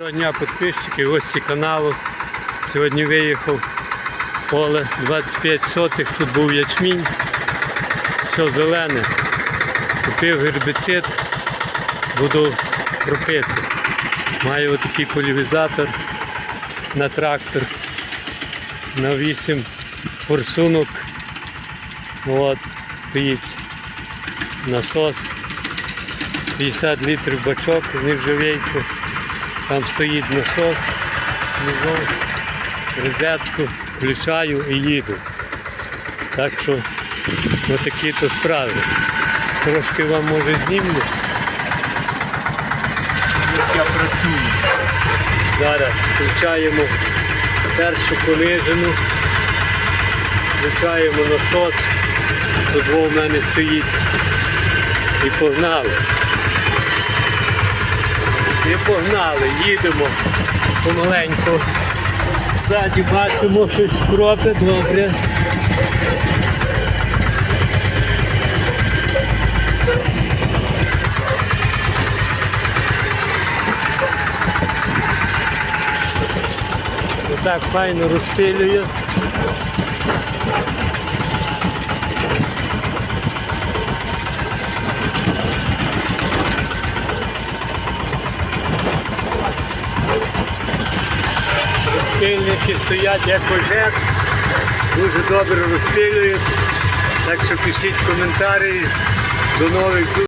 Доброго дня підписчики, гості каналу. Сьогодні виїхав поле 25 сотих, тут був ячмінь, все зелене. Купив гербіцид, буду кропити. Маю отакий полівізатор на трактор на 8 форсунок. От, стоїть насос, 50 літрів бачок з них нержавейки. Там стоїть насос, розетку, включаю і їду. Так що ось такі то справи. Трошки вам може знімлю. Як я працюю. Зараз включаємо першу понижену, включаємо насос, тут в мене стоїть. І погнали. Погнали, їдемо помаленьку. Ззаді бачимо щось кропить, добре. Отак файно розпилює. Розпильники стоять як ожет, дуже добре розпилюють. Так що пишіть коментарі. До нових зустрічей.